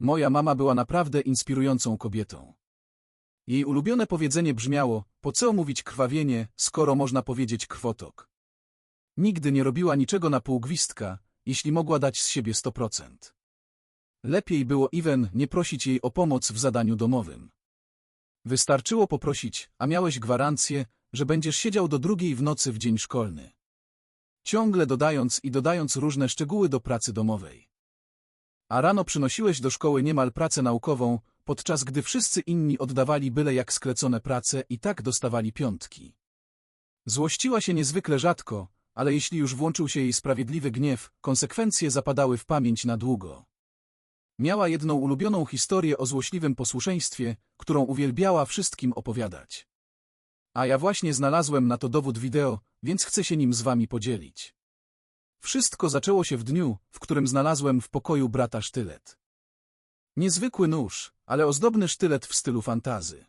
Moja mama była naprawdę inspirującą kobietą. Jej ulubione powiedzenie brzmiało, po co mówić krwawienie, skoro można powiedzieć krwotok. Nigdy nie robiła niczego na pół gwizdka, jeśli mogła dać z siebie 100%. Lepiej było Iwen nie prosić jej o pomoc w zadaniu domowym. Wystarczyło poprosić, a miałeś gwarancję, że będziesz siedział do drugiej w nocy w dzień szkolny. Ciągle dodając i dodając różne szczegóły do pracy domowej. A rano przynosiłeś do szkoły niemal pracę naukową, podczas gdy wszyscy inni oddawali byle jak sklecone prace i tak dostawali piątki. Złościła się niezwykle rzadko, ale jeśli już włączył się jej sprawiedliwy gniew, konsekwencje zapadały w pamięć na długo. Miała jedną ulubioną historię o złośliwym posłuszeństwie, którą uwielbiała wszystkim opowiadać. A ja właśnie znalazłem na to dowód wideo, więc chcę się nim z wami podzielić. Wszystko zaczęło się w dniu, w którym znalazłem w pokoju brata sztylet. Niezwykły nóż, ale ozdobny sztylet w stylu fantazy.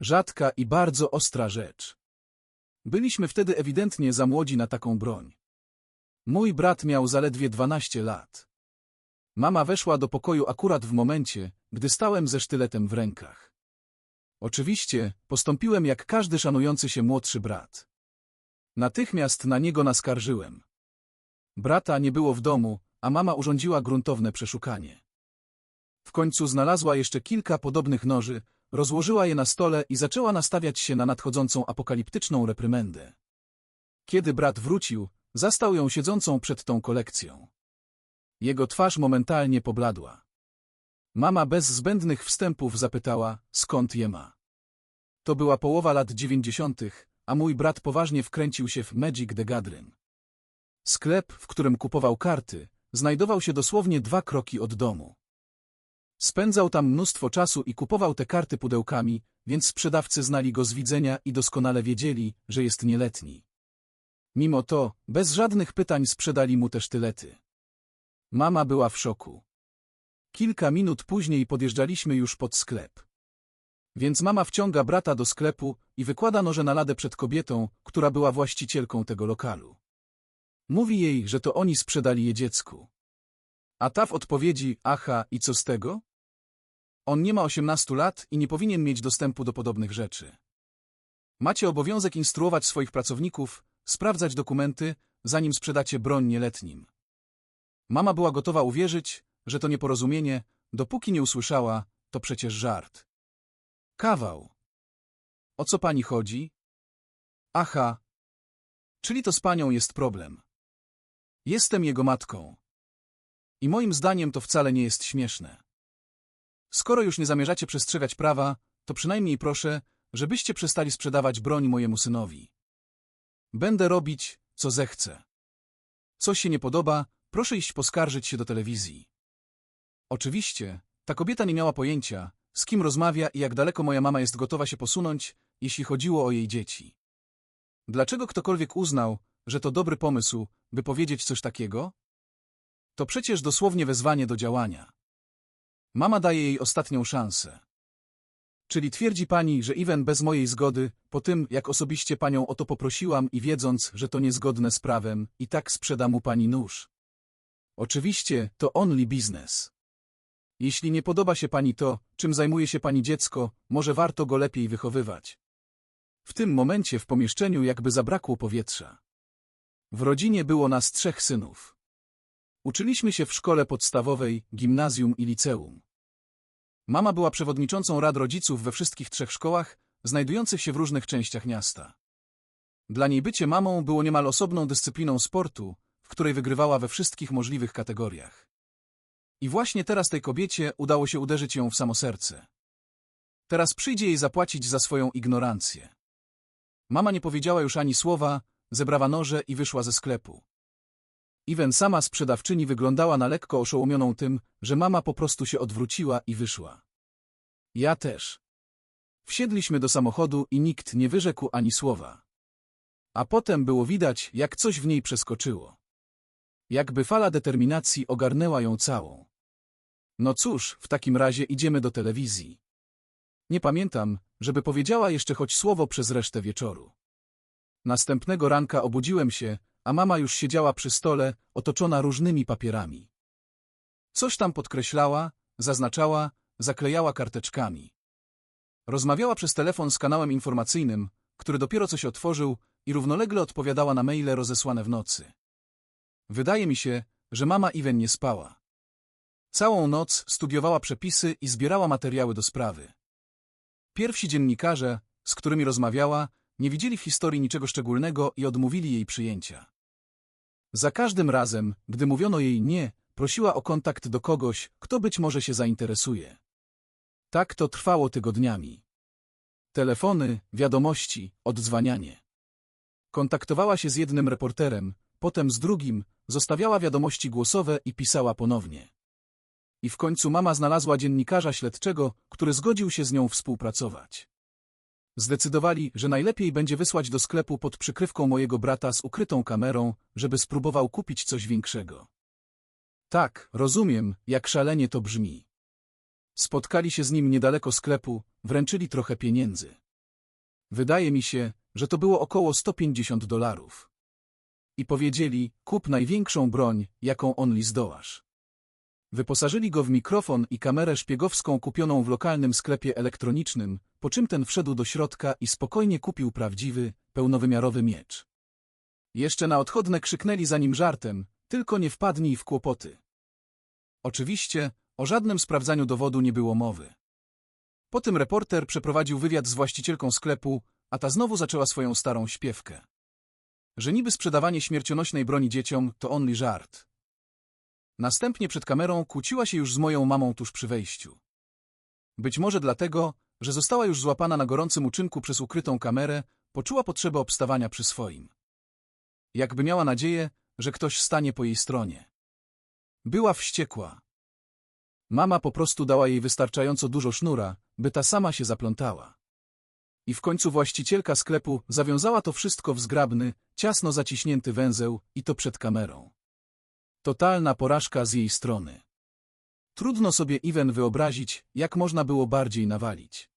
Rzadka i bardzo ostra rzecz. Byliśmy wtedy ewidentnie za młodzi na taką broń. Mój brat miał zaledwie 12 lat. Mama weszła do pokoju akurat w momencie, gdy stałem ze sztyletem w rękach. Oczywiście, postąpiłem jak każdy szanujący się młodszy brat. Natychmiast na niego naskarżyłem. Brata nie było w domu, a mama urządziła gruntowne przeszukanie. W końcu znalazła jeszcze kilka podobnych noży, rozłożyła je na stole i zaczęła nastawiać się na nadchodzącą apokaliptyczną reprymendę. Kiedy brat wrócił, zastał ją siedzącą przed tą kolekcją. Jego twarz momentalnie pobladła. Mama bez zbędnych wstępów zapytała, skąd je ma. To była połowa lat dziewięćdziesiątych, a mój brat poważnie wkręcił się w Magic the Gathering. Sklep, w którym kupował karty, znajdował się dosłownie dwa kroki od domu. Spędzał tam mnóstwo czasu i kupował te karty pudełkami, więc sprzedawcy znali go z widzenia i doskonale wiedzieli, że jest nieletni. Mimo to, bez żadnych pytań sprzedali mu te sztylety. Mama była w szoku. Kilka minut później podjeżdżaliśmy już pod sklep. Więc mama wciąga brata do sklepu i wykłada noże na ladę przed kobietą, która była właścicielką tego lokalu. Mówi jej, że to oni sprzedali je dziecku. A ta w odpowiedzi, aha, i co z tego? On nie ma 18 lat i nie powinien mieć dostępu do podobnych rzeczy. Macie obowiązek instruować swoich pracowników, sprawdzać dokumenty, zanim sprzedacie broń nieletnim. Mama była gotowa uwierzyć, że to nieporozumienie, dopóki nie usłyszała, to przecież żart. Kawał. O co pani chodzi? Aha. Czyli to z panią jest problem. Jestem jego matką. I moim zdaniem to wcale nie jest śmieszne. Skoro już nie zamierzacie przestrzegać prawa, to przynajmniej proszę, żebyście przestali sprzedawać broń mojemu synowi. Będę robić, co zechcę. Coś się nie podoba, proszę iść poskarżyć się do telewizji. Oczywiście, ta kobieta nie miała pojęcia, z kim rozmawia i jak daleko moja mama jest gotowa się posunąć, jeśli chodziło o jej dzieci. Dlaczego ktokolwiek uznał, że to dobry pomysł, by powiedzieć coś takiego? To przecież dosłownie wezwanie do działania. Mama daje jej ostatnią szansę. Czyli twierdzi pani, że Iwen bez mojej zgody, po tym, jak osobiście panią o to poprosiłam i wiedząc, że to niezgodne z prawem, i tak sprzeda mu pani nóż. Oczywiście, to only biznes. Jeśli nie podoba się pani to, czym zajmuje się pani dziecko, może warto go lepiej wychowywać. W tym momencie w pomieszczeniu jakby zabrakło powietrza. W rodzinie było nas trzech synów. Uczyliśmy się w szkole podstawowej, gimnazjum i liceum. Mama była przewodniczącą rad rodziców we wszystkich trzech szkołach, znajdujących się w różnych częściach miasta. Dla niej bycie mamą było niemal osobną dyscypliną sportu, w której wygrywała we wszystkich możliwych kategoriach. I właśnie teraz tej kobiecie udało się uderzyć ją w samo serce. Teraz przyjdzie jej zapłacić za swoją ignorancję. Mama nie powiedziała już ani słowa, zebrała noże i wyszła ze sklepu. Iwen sama sprzedawczyni wyglądała na lekko oszołomioną tym, że mama po prostu się odwróciła i wyszła. Ja też. Wsiedliśmy do samochodu i nikt nie wyrzekł ani słowa. A potem było widać, jak coś w niej przeskoczyło. Jakby fala determinacji ogarnęła ją całą. No cóż, w takim razie idziemy do telewizji. Nie pamiętam, żeby powiedziała jeszcze choć słowo przez resztę wieczoru. Następnego ranka obudziłem się, a mama już siedziała przy stole, otoczona różnymi papierami. Coś tam podkreślała, zaznaczała, zaklejała karteczkami. Rozmawiała przez telefon z kanałem informacyjnym, który dopiero coś otworzył i równolegle odpowiadała na maile rozesłane w nocy. Wydaje mi się, że mama Iwen nie spała. Całą noc studiowała przepisy i zbierała materiały do sprawy. Pierwsi dziennikarze, z którymi rozmawiała, nie widzieli w historii niczego szczególnego i odmówili jej przyjęcia. Za każdym razem, gdy mówiono jej nie, prosiła o kontakt do kogoś, kto być może się zainteresuje. Tak to trwało tygodniami. Telefony, wiadomości, oddzwanianie. Kontaktowała się z jednym reporterem, potem z drugim, zostawiała wiadomości głosowe i pisała ponownie. I w końcu mama znalazła dziennikarza śledczego, który zgodził się z nią współpracować. Zdecydowali, że najlepiej będzie wysłać do sklepu pod przykrywką mojego brata z ukrytą kamerą, żeby spróbował kupić coś większego. Tak, rozumiem, jak szalenie to brzmi. Spotkali się z nim niedaleko sklepu, wręczyli trochę pieniędzy. Wydaje mi się, że to było około 150 dolarów. I powiedzieli, kup największą broń, jaką only zdołasz. Wyposażyli go w mikrofon i kamerę szpiegowską kupioną w lokalnym sklepie elektronicznym, po czym ten wszedł do środka i spokojnie kupił prawdziwy, pełnowymiarowy miecz. Jeszcze na odchodne krzyknęli za nim żartem, tylko nie wpadnij w kłopoty. Oczywiście, o żadnym sprawdzaniu dowodu nie było mowy. Potem reporter przeprowadził wywiad z właścicielką sklepu, a ta znowu zaczęła swoją starą śpiewkę. Że niby sprzedawanie śmiercionośnej broni dzieciom to only żart. Następnie przed kamerą kłóciła się już z moją mamą tuż przy wejściu. Być może dlatego, że została już złapana na gorącym uczynku przez ukrytą kamerę, poczuła potrzebę obstawania przy swoim. Jakby miała nadzieję, że ktoś stanie po jej stronie. Była wściekła. Mama po prostu dała jej wystarczająco dużo sznura, by ta sama się zaplątała. I w końcu właścicielka sklepu zawiązała to wszystko w zgrabny, ciasno zaciśnięty węzeł i to przed kamerą. Totalna porażka z jej strony. Trudno sobie Iwen wyobrazić, jak można było bardziej nawalić.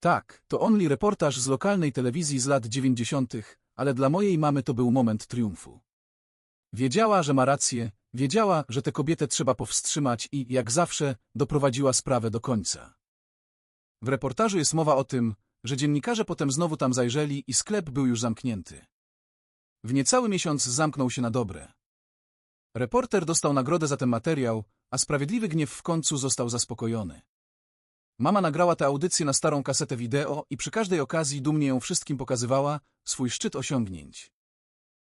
Tak, to only reportaż z lokalnej telewizji z lat dziewięćdziesiątych, ale dla mojej mamy to był moment triumfu. Wiedziała, że ma rację, wiedziała, że tę kobietę trzeba powstrzymać i, jak zawsze, doprowadziła sprawę do końca. W reportażu jest mowa o tym, że dziennikarze potem znowu tam zajrzeli i sklep był już zamknięty. W niecały miesiąc zamknął się na dobre. Reporter dostał nagrodę za ten materiał, a sprawiedliwy gniew w końcu został zaspokojony. Mama nagrała tę audycję na starą kasetę wideo i przy każdej okazji dumnie ją wszystkim pokazywała, swój szczyt osiągnięć.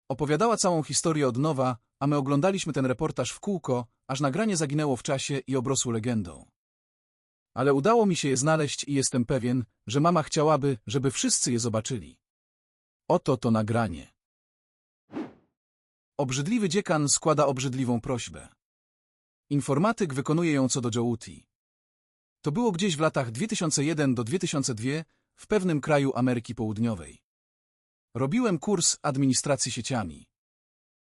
Opowiadała całą historię od nowa, a my oglądaliśmy ten reportaż w kółko, aż nagranie zaginęło w czasie i obrosło legendą. Ale udało mi się je znaleźć i jestem pewien, że mama chciałaby, żeby wszyscy je zobaczyli. Oto to nagranie. Obrzydliwy dziekan składa obrzydliwą prośbę. Informatyk wykonuje ją co do Jołuti. To było gdzieś w latach 2001 do 2002 w pewnym kraju Ameryki Południowej. Robiłem kurs administracji sieciami.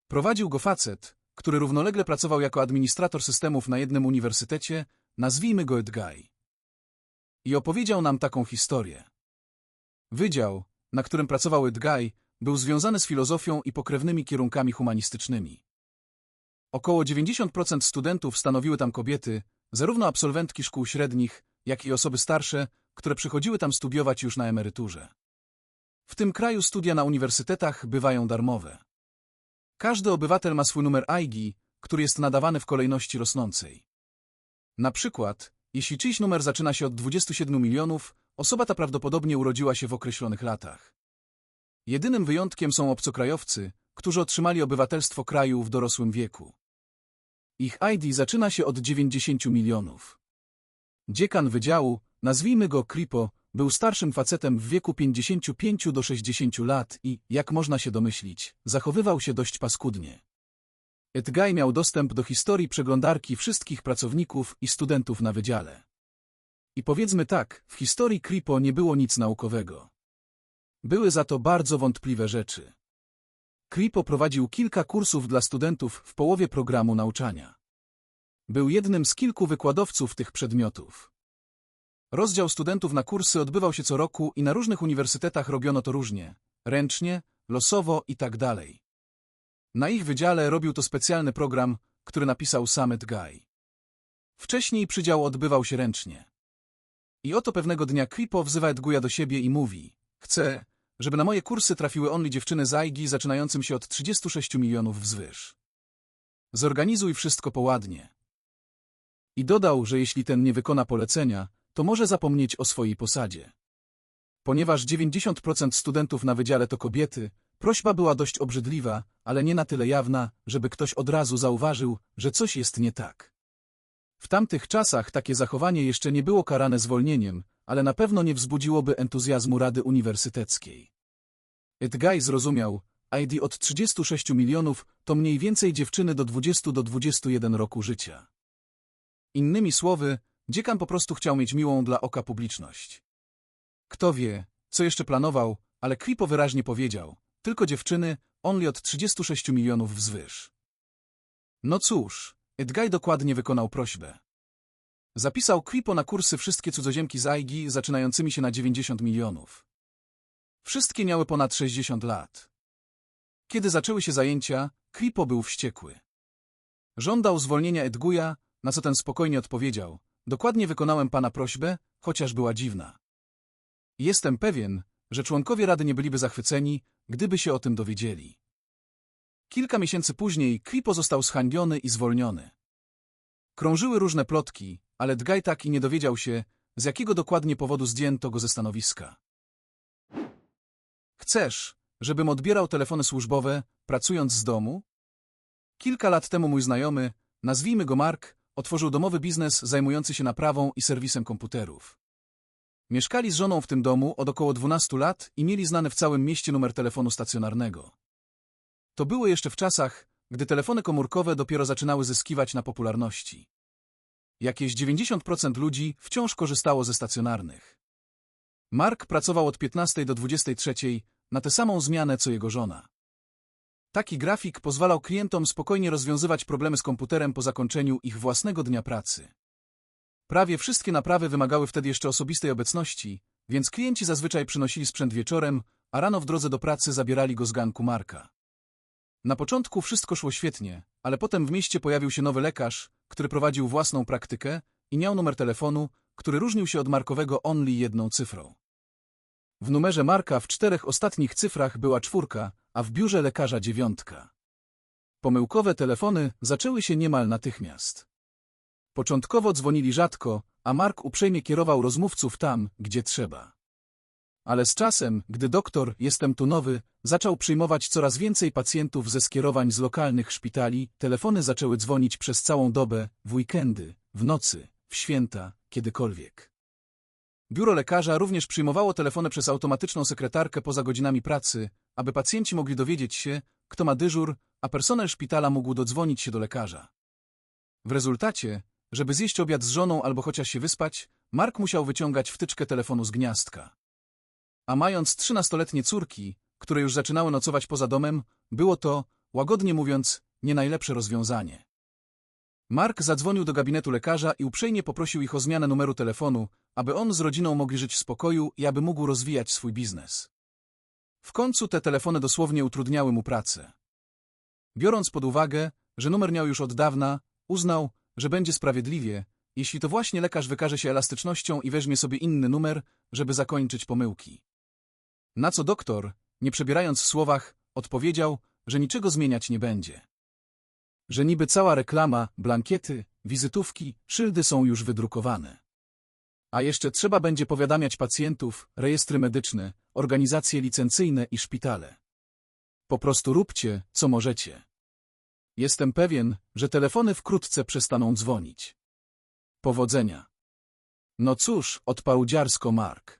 Prowadził go facet, który równolegle pracował jako administrator systemów na jednym uniwersytecie, nazwijmy go Edguy. I opowiedział nam taką historię. Wydział, na którym pracował Edguy, był związany z filozofią i pokrewnymi kierunkami humanistycznymi. Około 90% studentów stanowiły tam kobiety, zarówno absolwentki szkół średnich, jak i osoby starsze, które przychodziły tam studiować już na emeryturze. W tym kraju studia na uniwersytetach bywają darmowe. Każdy obywatel ma swój numer AIGI, który jest nadawany w kolejności rosnącej. Na przykład, jeśli czyjś numer zaczyna się od 27 milionów, osoba ta prawdopodobnie urodziła się w określonych latach. Jedynym wyjątkiem są obcokrajowcy, którzy otrzymali obywatelstwo kraju w dorosłym wieku. Ich ID zaczyna się od 90 milionów. Dziekan wydziału, nazwijmy go Kripo, był starszym facetem w wieku 55 do 60 lat i, jak można się domyślić, zachowywał się dość paskudnie. Edgaj miał dostęp do historii przeglądarki wszystkich pracowników i studentów na wydziale. I powiedzmy tak, w historii Kripo nie było nic naukowego. Były za to bardzo wątpliwe rzeczy. Kripo prowadził kilka kursów dla studentów w połowie programu nauczania. Był jednym z kilku wykładowców tych przedmiotów. Rozdział studentów na kursy odbywał się co roku i na różnych uniwersytetach robiono to różnie, ręcznie, losowo i tak dalej. Na ich wydziale robił to specjalny program, który napisał Summit Guy. Wcześniej przydział odbywał się ręcznie. I oto pewnego dnia Kripo wzywa Edguja do siebie i mówi Chcę, żeby na moje kursy trafiły only dziewczyny z AIGI zaczynającym się od 36 milionów wzwyż. Zorganizuj wszystko poładnie. I dodał, że jeśli ten nie wykona polecenia, to może zapomnieć o swojej posadzie. Ponieważ 90% studentów na wydziale to kobiety, prośba była dość obrzydliwa, ale nie na tyle jawna, żeby ktoś od razu zauważył, że coś jest nie tak. W tamtych czasach takie zachowanie jeszcze nie było karane zwolnieniem, ale na pewno nie wzbudziłoby entuzjazmu Rady Uniwersyteckiej. Edguy zrozumiał, ID od 36 milionów to mniej więcej dziewczyny do 20 do 21 roku życia. Innymi słowy, dziekan po prostu chciał mieć miłą dla oka publiczność. Kto wie, co jeszcze planował, ale Kripo wyraźnie powiedział, tylko dziewczyny, only od 36 milionów wzwyż. No cóż, Edguy dokładnie wykonał prośbę. Zapisał Kripo na kursy wszystkie cudzoziemki z AIGI zaczynającymi się na 90 milionów. Wszystkie miały ponad 60 lat. Kiedy zaczęły się zajęcia, Kripo był wściekły. Żądał zwolnienia Edguja, na co ten spokojnie odpowiedział. Dokładnie wykonałem pana prośbę, chociaż była dziwna. Jestem pewien, że członkowie Rady nie byliby zachwyceni, gdyby się o tym dowiedzieli. Kilka miesięcy później Kripo został zhańbiony i zwolniony. Krążyły różne plotki, ale Dgaj tak i nie dowiedział się, z jakiego dokładnie powodu zdjęto go ze stanowiska. Chcesz, żebym odbierał telefony służbowe, pracując z domu? Kilka lat temu mój znajomy, nazwijmy go Mark, otworzył domowy biznes zajmujący się naprawą i serwisem komputerów. Mieszkali z żoną w tym domu od około 12 lat i mieli znany w całym mieście numer telefonu stacjonarnego. To było jeszcze w czasach, gdy telefony komórkowe dopiero zaczynały zyskiwać na popularności. Jakieś 90% ludzi wciąż korzystało ze stacjonarnych. Mark pracował od 15 do 23 na tę samą zmianę co jego żona. Taki grafik pozwalał klientom spokojnie rozwiązywać problemy z komputerem po zakończeniu ich własnego dnia pracy. Prawie wszystkie naprawy wymagały wtedy jeszcze osobistej obecności, więc klienci zazwyczaj przynosili sprzęt wieczorem, a rano w drodze do pracy zabierali go z ganku Marka. Na początku wszystko szło świetnie, ale potem w mieście pojawił się nowy lekarz, który prowadził własną praktykę i miał numer telefonu, który różnił się od markowego only jedną cyfrą. W numerze Marka w czterech ostatnich cyfrach była czwórka, a w biurze lekarza dziewiątka. Pomyłkowe telefony zaczęły się niemal natychmiast. Początkowo dzwonili rzadko, a Mark uprzejmie kierował rozmówców tam, gdzie trzeba. Ale z czasem, gdy doktor, jestem tu nowy, zaczął przyjmować coraz więcej pacjentów ze skierowań z lokalnych szpitali, telefony zaczęły dzwonić przez całą dobę, w weekendy, w nocy, w święta, kiedykolwiek. Biuro lekarza również przyjmowało telefony przez automatyczną sekretarkę poza godzinami pracy, aby pacjenci mogli dowiedzieć się, kto ma dyżur, a personel szpitala mógł dodzwonić się do lekarza. W rezultacie, żeby zjeść obiad z żoną albo chociaż się wyspać, Mark musiał wyciągać wtyczkę telefonu z gniazdka. A mając trzynastoletnie córki, które już zaczynały nocować poza domem, było to, łagodnie mówiąc, nie najlepsze rozwiązanie. Mark zadzwonił do gabinetu lekarza i uprzejmie poprosił ich o zmianę numeru telefonu, aby on z rodziną mogli żyć w spokoju i aby mógł rozwijać swój biznes. W końcu te telefony dosłownie utrudniały mu pracę. Biorąc pod uwagę, że numer miał już od dawna, uznał, że będzie sprawiedliwie, jeśli to właśnie lekarz wykaże się elastycznością i weźmie sobie inny numer, żeby zakończyć pomyłki. Na co doktor, nie przebierając w słowach, odpowiedział, że niczego zmieniać nie będzie. Że niby cała reklama, blankiety, wizytówki, szyldy są już wydrukowane. A jeszcze trzeba będzie powiadamiać pacjentów, rejestry medyczne, organizacje licencyjne i szpitale. Po prostu róbcie, co możecie. Jestem pewien, że telefony wkrótce przestaną dzwonić. Powodzenia. No cóż, odparł dziarsko Mark.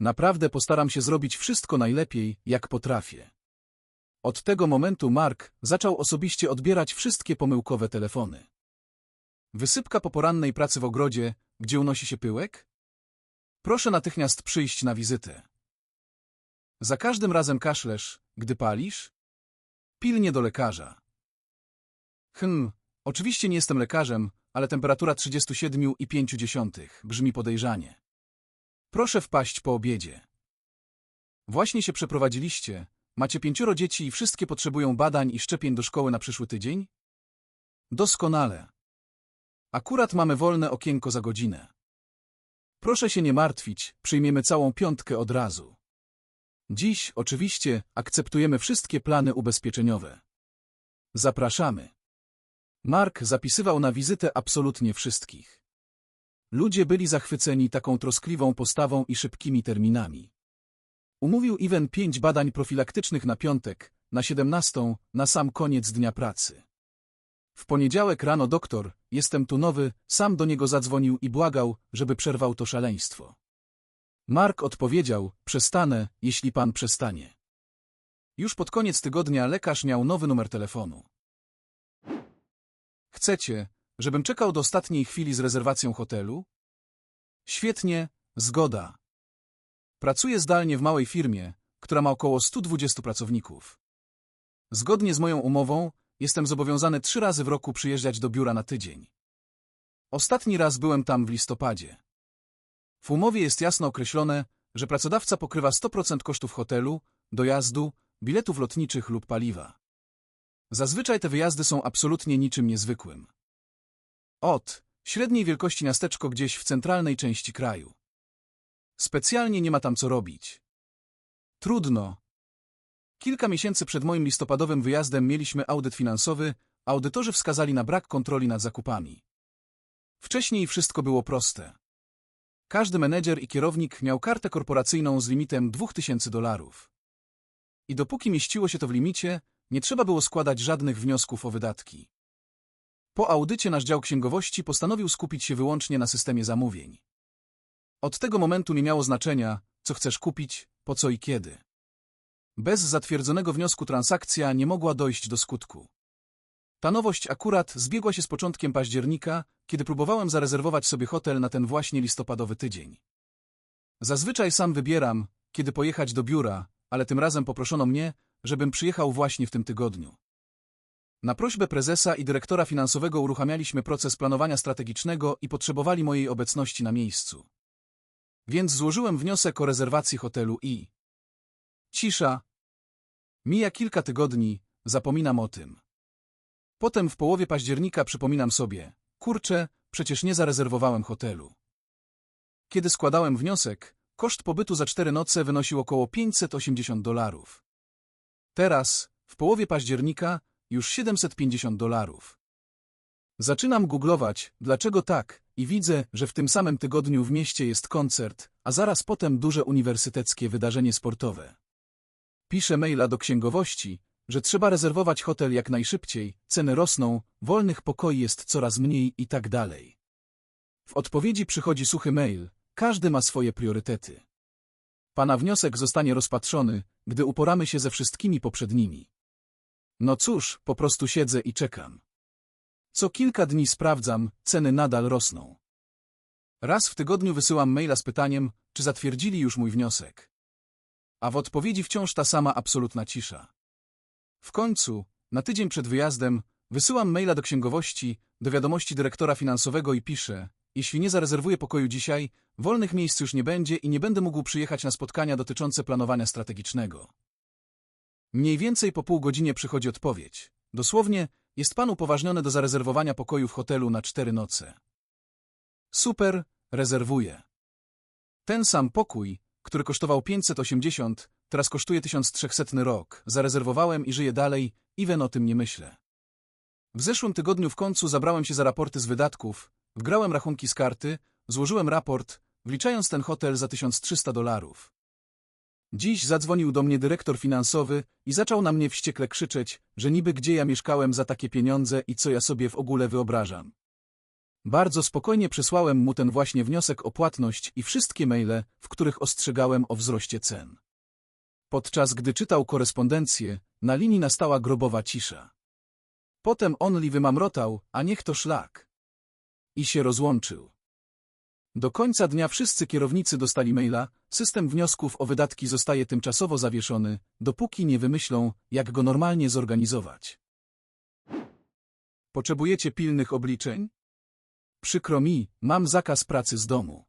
Naprawdę postaram się zrobić wszystko najlepiej, jak potrafię. Od tego momentu Mark zaczął osobiście odbierać wszystkie pomyłkowe telefony. Wysypka po porannej pracy w ogrodzie, gdzie unosi się pyłek? Proszę natychmiast przyjść na wizytę. Za każdym razem kaszlesz, gdy palisz? Pilnie do lekarza. Hm, oczywiście nie jestem lekarzem, ale temperatura 37,5 brzmi podejrzanie. Proszę wpaść po obiedzie. Właśnie się przeprowadziliście, macie pięcioro dzieci i wszystkie potrzebują badań i szczepień do szkoły na przyszły tydzień? Doskonale. Akurat mamy wolne okienko za godzinę. Proszę się nie martwić, przyjmiemy całą piątkę od razu. Dziś, oczywiście, akceptujemy wszystkie plany ubezpieczeniowe. Zapraszamy. Mark zapisywał na wizytę absolutnie wszystkich. Ludzie byli zachwyceni taką troskliwą postawą i szybkimi terminami. Umówił Iwen pięć badań profilaktycznych na piątek, na siedemnastą, na sam koniec dnia pracy. W poniedziałek rano doktor, jestem tu nowy, sam do niego zadzwonił i błagał, żeby przerwał to szaleństwo. Mark odpowiedział, przestanę, jeśli pan przestanie. Już pod koniec tygodnia lekarz miał nowy numer telefonu. Chcecie, żebym czekał do ostatniej chwili z rezerwacją hotelu? Świetnie, zgoda. Pracuję zdalnie w małej firmie, która ma około 120 pracowników. Zgodnie z moją umową, jestem zobowiązany trzy razy w roku przyjeżdżać do biura na tydzień. Ostatni raz byłem tam w listopadzie. W umowie jest jasno określone, że pracodawca pokrywa 100% kosztów hotelu, dojazdu, biletów lotniczych lub paliwa. Zazwyczaj te wyjazdy są absolutnie niczym niezwykłym. Ot, średniej wielkości miasteczko gdzieś w centralnej części kraju. Specjalnie nie ma tam co robić. Trudno. Kilka miesięcy przed moim listopadowym wyjazdem mieliśmy audyt finansowy, audytorzy wskazali na brak kontroli nad zakupami. Wcześniej wszystko było proste. Każdy menedżer i kierownik miał kartę korporacyjną z limitem 2000 dolarów. I dopóki mieściło się to w limicie, nie trzeba było składać żadnych wniosków o wydatki. Po audycie nasz dział księgowości postanowił skupić się wyłącznie na systemie zamówień. Od tego momentu nie miało znaczenia, co chcesz kupić, po co i kiedy. Bez zatwierdzonego wniosku transakcja nie mogła dojść do skutku. Ta nowość akurat zbiegła się z początkiem października, kiedy próbowałem zarezerwować sobie hotel na ten właśnie listopadowy tydzień. Zazwyczaj sam wybieram, kiedy pojechać do biura, ale tym razem poproszono mnie, żebym przyjechał właśnie w tym tygodniu. Na prośbę prezesa i dyrektora finansowego uruchamialiśmy proces planowania strategicznego i potrzebowali mojej obecności na miejscu. Więc złożyłem wniosek o rezerwacji hotelu i... Cisza. Mija kilka tygodni, zapominam o tym. Potem w połowie października przypominam sobie, kurczę, przecież nie zarezerwowałem hotelu. Kiedy składałem wniosek, koszt pobytu za cztery noce wynosił około 580 dolarów. Teraz, w połowie października, już 750 dolarów. Zaczynam googlować, dlaczego tak, i widzę, że w tym samym tygodniu w mieście jest koncert, a zaraz potem duże uniwersyteckie wydarzenie sportowe. Piszę maila do księgowości, że trzeba rezerwować hotel jak najszybciej, ceny rosną, wolnych pokoi jest coraz mniej i tak dalej. W odpowiedzi przychodzi suchy mail, każdy ma swoje priorytety. Pana wniosek zostanie rozpatrzony, gdy uporamy się ze wszystkimi poprzednimi. No cóż, po prostu siedzę i czekam. Co kilka dni sprawdzam, ceny nadal rosną. Raz w tygodniu wysyłam maila z pytaniem, czy zatwierdzili już mój wniosek. A w odpowiedzi wciąż ta sama absolutna cisza. W końcu, na tydzień przed wyjazdem, wysyłam maila do księgowości, do wiadomości dyrektora finansowego i piszę, jeśli nie zarezerwuję pokoju dzisiaj, wolnych miejsc już nie będzie i nie będę mógł przyjechać na spotkania dotyczące planowania strategicznego. Mniej więcej po pół godzinie przychodzi odpowiedź. Dosłownie, jest pan upoważniony do zarezerwowania pokoju w hotelu na cztery noce. Super, rezerwuję. Ten sam pokój, który kosztował 580, teraz kosztuje 1300 rok. Zarezerwowałem i żyję dalej, Iwen o tym nie myślę. W zeszłym tygodniu w końcu zabrałem się za raporty z wydatków, wgrałem rachunki z karty, złożyłem raport, wliczając ten hotel za 1300 dolarów. Dziś zadzwonił do mnie dyrektor finansowy i zaczął na mnie wściekle krzyczeć, że niby gdzie ja mieszkałem za takie pieniądze i co ja sobie w ogóle wyobrażam. Bardzo spokojnie przesłałem mu ten właśnie wniosek o płatność i wszystkie maile, w których ostrzegałem o wzroście cen. Podczas gdy czytał korespondencję, na linii nastała grobowa cisza. Potem Onli wymamrotał, a niech to szlak. I się rozłączył. Do końca dnia wszyscy kierownicy dostali maila, system wniosków o wydatki zostaje tymczasowo zawieszony, dopóki nie wymyślą, jak go normalnie zorganizować. Potrzebujecie pilnych obliczeń? Przykro mi, mam zakaz pracy z domu.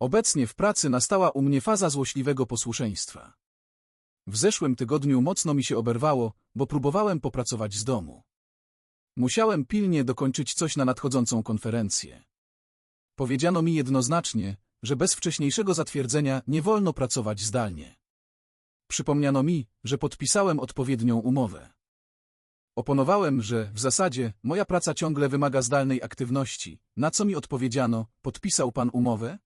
Obecnie w pracy nastała u mnie faza złośliwego posłuszeństwa. W zeszłym tygodniu mocno mi się oberwało, bo próbowałem popracować z domu. Musiałem pilnie dokończyć coś na nadchodzącą konferencję. Powiedziano mi jednoznacznie, że bez wcześniejszego zatwierdzenia nie wolno pracować zdalnie. Przypomniano mi, że podpisałem odpowiednią umowę. Oponowałem, że w zasadzie moja praca ciągle wymaga zdalnej aktywności, na co mi odpowiedziano, podpisał pan umowę?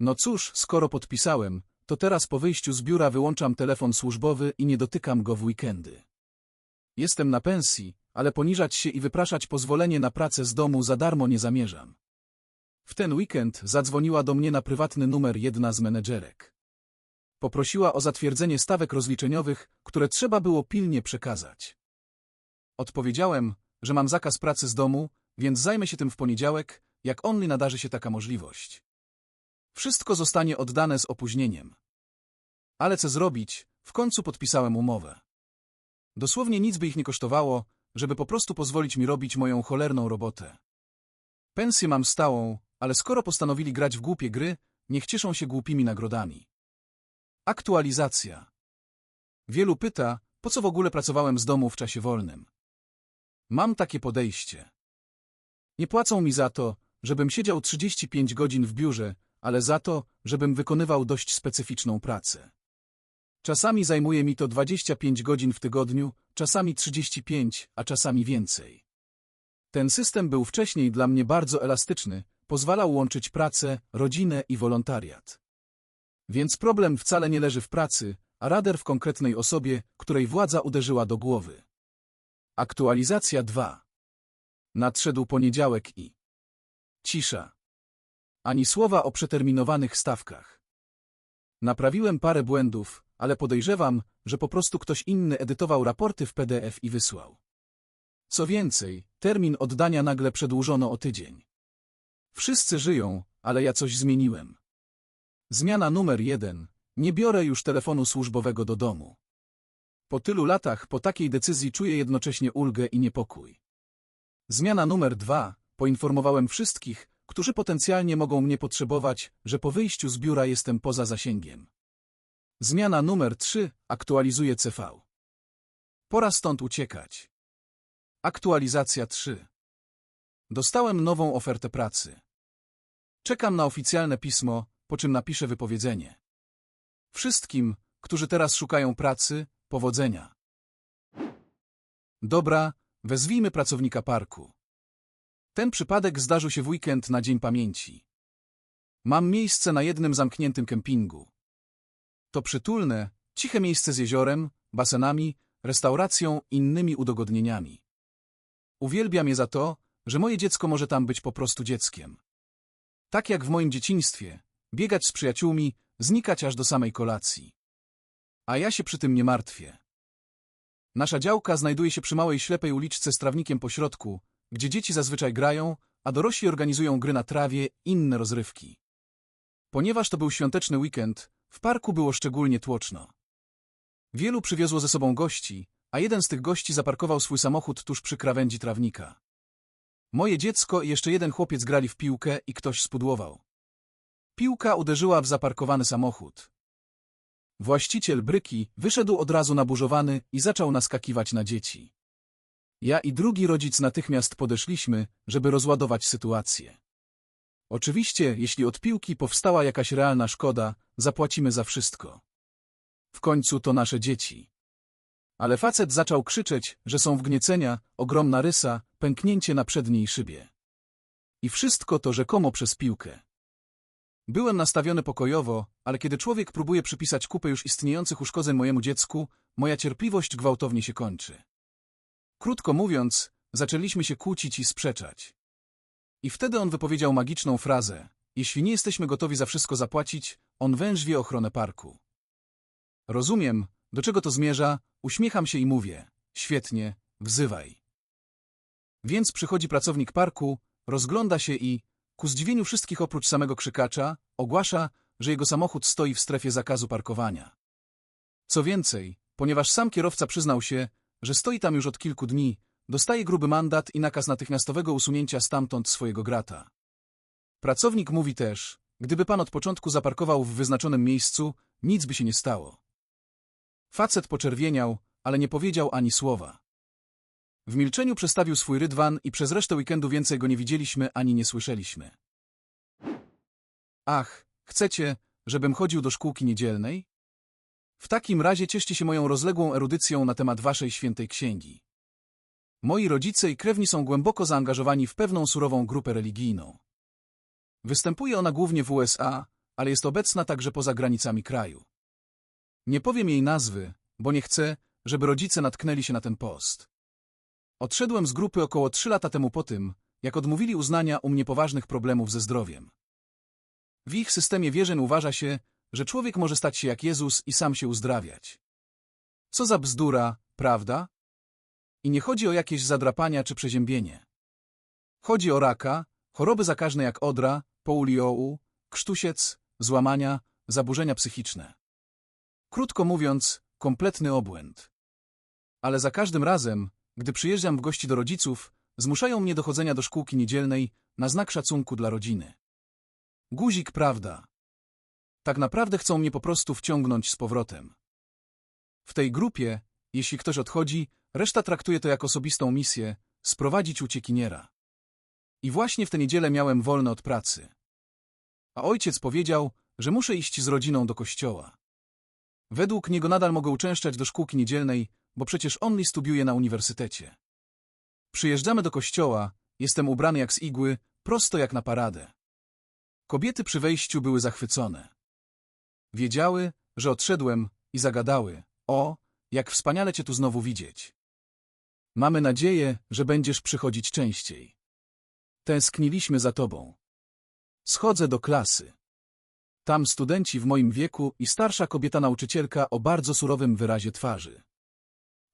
No cóż, skoro podpisałem, to teraz po wyjściu z biura wyłączam telefon służbowy i nie dotykam go w weekendy. Jestem na pensji, ale poniżać się i wypraszać pozwolenie na pracę z domu za darmo nie zamierzam. W ten weekend zadzwoniła do mnie na prywatny numer jedna z menedżerek. Poprosiła o zatwierdzenie stawek rozliczeniowych, które trzeba było pilnie przekazać. Odpowiedziałem, że mam zakaz pracy z domu, więc zajmę się tym w poniedziałek, jak only nadarzy się taka możliwość. Wszystko zostanie oddane z opóźnieniem. Ale co zrobić, w końcu podpisałem umowę. Dosłownie nic by ich nie kosztowało, żeby po prostu pozwolić mi robić moją cholerną robotę. Pensję mam stałą, ale skoro postanowili grać w głupie gry, niech cieszą się głupimi nagrodami. Aktualizacja. Wielu pyta, po co w ogóle pracowałem z domu w czasie wolnym. Mam takie podejście. Nie płacą mi za to, żebym siedział 35 godzin w biurze, ale za to, żebym wykonywał dość specyficzną pracę. Czasami zajmuje mi to 25 godzin w tygodniu, czasami 35, a czasami więcej. Ten system był wcześniej dla mnie bardzo elastyczny, pozwalał łączyć pracę, rodzinę i wolontariat. Więc problem wcale nie leży w pracy, a rader w konkretnej osobie, której władza uderzyła do głowy. Aktualizacja 2. Nadszedł poniedziałek i cisza. Ani słowa o przeterminowanych stawkach. Naprawiłem parę błędów, ale podejrzewam, że po prostu ktoś inny edytował raporty w PDF i wysłał. Co więcej, termin oddania nagle przedłużono o tydzień. Wszyscy żyją, ale ja coś zmieniłem. Zmiana numer jeden. Nie biorę już telefonu służbowego do domu. Po tylu latach po takiej decyzji czuję jednocześnie ulgę i niepokój. Zmiana numer dwa. Poinformowałem wszystkich, którzy potencjalnie mogą mnie potrzebować, że po wyjściu z biura jestem poza zasięgiem. Zmiana numer 3. Aktualizuję CV. Pora stąd uciekać. Aktualizacja 3. Dostałem nową ofertę pracy. Czekam na oficjalne pismo, po czym napiszę wypowiedzenie. Wszystkim, którzy teraz szukają pracy, powodzenia. Dobra, wezwijmy pracownika parku. Ten przypadek zdarzył się w weekend na Dzień Pamięci. Mam miejsce na jednym zamkniętym kempingu. To przytulne, ciche miejsce z jeziorem, basenami, restauracją, innymi udogodnieniami. Uwielbiam je za to, że moje dziecko może tam być po prostu dzieckiem. Tak jak w moim dzieciństwie, biegać z przyjaciółmi, znikać aż do samej kolacji. A ja się przy tym nie martwię. Nasza działka znajduje się przy małej ślepej uliczce z trawnikiem po środku, gdzie dzieci zazwyczaj grają, a dorośli organizują gry na trawie, inne rozrywki. Ponieważ to był świąteczny weekend, w parku było szczególnie tłoczno. Wielu przywiozło ze sobą gości, a jeden z tych gości zaparkował swój samochód tuż przy krawędzi trawnika. Moje dziecko i jeszcze jeden chłopiec grali w piłkę i ktoś spudłował. Piłka uderzyła w zaparkowany samochód. Właściciel bryki wyszedł od razu naburzowany i zaczął naskakiwać na dzieci. Ja i drugi rodzic natychmiast podeszliśmy, żeby rozładować sytuację. Oczywiście, jeśli od piłki powstała jakaś realna szkoda, zapłacimy za wszystko. W końcu to nasze dzieci. Ale facet zaczął krzyczeć, że są wgniecenia, ogromna rysa, pęknięcie na przedniej szybie. I wszystko to rzekomo przez piłkę. Byłem nastawiony pokojowo, ale kiedy człowiek próbuje przypisać kupę już istniejących uszkodzeń mojemu dziecku, moja cierpliwość gwałtownie się kończy. Krótko mówiąc, zaczęliśmy się kłócić i sprzeczać. I wtedy on wypowiedział magiczną frazę. Jeśli nie jesteśmy gotowi za wszystko zapłacić, on wężwie ochronę parku. Rozumiem, do czego to zmierza, uśmiecham się i mówię. Świetnie, wzywaj. Więc przychodzi pracownik parku, rozgląda się i, ku zdziwieniu wszystkich oprócz samego krzykacza, ogłasza, że jego samochód stoi w strefie zakazu parkowania. Co więcej, ponieważ sam kierowca przyznał się, że stoi tam już od kilku dni, dostaje gruby mandat i nakaz natychmiastowego usunięcia stamtąd swojego grata. Pracownik mówi też, gdyby pan od początku zaparkował w wyznaczonym miejscu, nic by się nie stało. Facet poczerwieniał, ale nie powiedział ani słowa. W milczeniu przestawił swój rydwan i przez resztę weekendu więcej go nie widzieliśmy ani nie słyszeliśmy. Ach, chcecie, żebym chodził do szkółki niedzielnej? W takim razie cieszcie się moją rozległą erudycją na temat waszej świętej księgi. Moi rodzice i krewni są głęboko zaangażowani w pewną surową grupę religijną. Występuje ona głównie w USA, ale jest obecna także poza granicami kraju. Nie powiem jej nazwy, bo nie chcę, żeby rodzice natknęli się na ten post. Odszedłem z grupy około trzy lata temu po tym, jak odmówili uznania u mnie poważnych problemów ze zdrowiem. W ich systemie wierzeń uważa się, że człowiek może stać się jak Jezus i sam się uzdrawiać. Co za bzdura, prawda? I nie chodzi o jakieś zadrapania czy przeziębienie. Chodzi o raka, choroby zakaźne jak odra, poliołu, krztusiec, złamania, zaburzenia psychiczne. Krótko mówiąc, kompletny obłęd. Ale za każdym razem, gdy przyjeżdżam w gości do rodziców, zmuszają mnie do chodzenia do szkółki niedzielnej na znak szacunku dla rodziny. Guzik prawda. Tak naprawdę chcą mnie po prostu wciągnąć z powrotem. W tej grupie, jeśli ktoś odchodzi, reszta traktuje to jako osobistą misję sprowadzić uciekiniera. I właśnie w tę niedzielę miałem wolne od pracy. A ojciec powiedział, że muszę iść z rodziną do kościoła. Według niego nadal mogę uczęszczać do szkółki niedzielnej, bo przecież on studiuje na uniwersytecie. Przyjeżdżamy do kościoła, jestem ubrany jak z igły, prosto jak na paradę. Kobiety przy wejściu były zachwycone. Wiedziały, że odszedłem i zagadały. O, jak wspaniale cię tu znowu widzieć. Mamy nadzieję, że będziesz przychodzić częściej. Tęskniliśmy za tobą. Schodzę do klasy. Tam studenci w moim wieku i starsza kobieta nauczycielka o bardzo surowym wyrazie twarzy.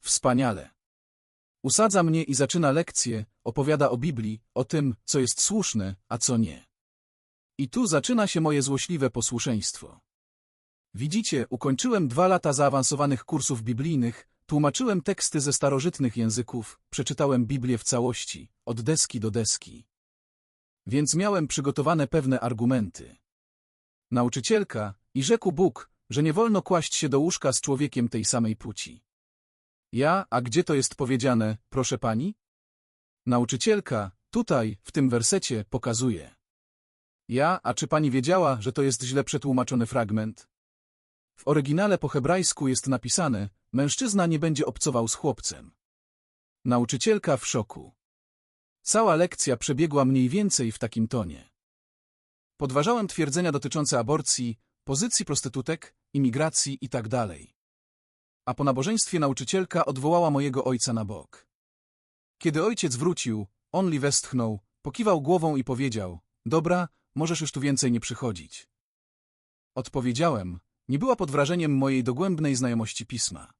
Wspaniale. Usadza mnie i zaczyna lekcję, opowiada o Biblii, o tym, co jest słuszne, a co nie. I tu zaczyna się moje złośliwe posłuszeństwo. Widzicie, ukończyłem dwa lata zaawansowanych kursów biblijnych, tłumaczyłem teksty ze starożytnych języków, przeczytałem Biblię w całości, od deski do deski. Więc miałem przygotowane pewne argumenty. Nauczycielka, i rzekł Bóg, że nie wolno kłaść się do łóżka z człowiekiem tej samej płci. Ja, a gdzie to jest powiedziane, proszę pani? Nauczycielka, tutaj, w tym wersecie, pokazuje. Ja, a czy pani wiedziała, że to jest źle przetłumaczony fragment? W oryginale po hebrajsku jest napisane, mężczyzna nie będzie obcował z chłopcem. Nauczycielka w szoku. Cała lekcja przebiegła mniej więcej w takim tonie. Podważałem twierdzenia dotyczące aborcji, pozycji prostytutek, imigracji itd. A po nabożeństwie nauczycielka odwołała mojego ojca na bok. Kiedy ojciec wrócił, Onli westchnął, pokiwał głową i powiedział, dobra, możesz już tu więcej nie przychodzić. Odpowiedziałem, nie była pod wrażeniem mojej dogłębnej znajomości pisma.